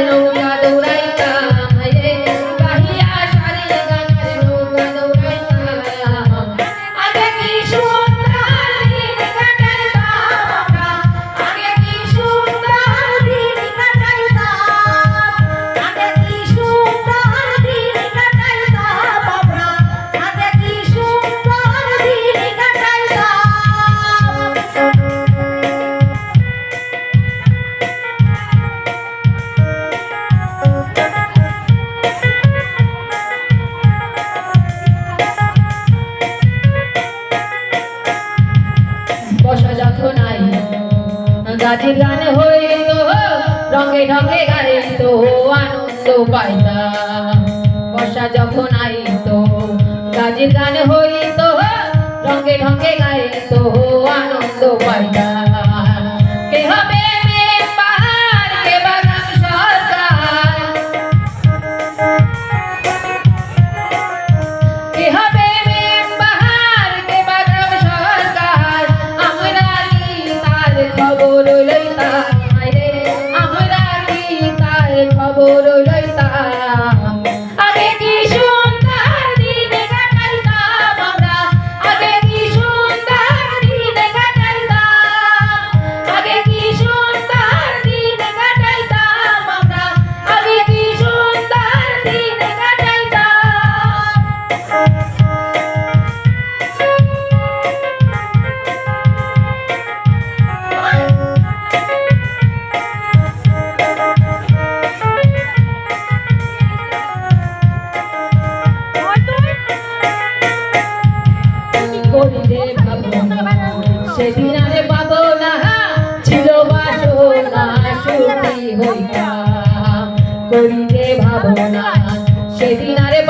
Hallelujah. গানে গানে হইতো রঙে রঙে গাইতো আনন্দ পাইতাম। বর্ষা যখন আইতো গাজে গান হইতো রঙে রঙে গাইতো আনন্দ পাইতাম। সেদিন আরে পাবো না হ্যাঁ, ছিল বাসো না ভাবো না সেদিন আরে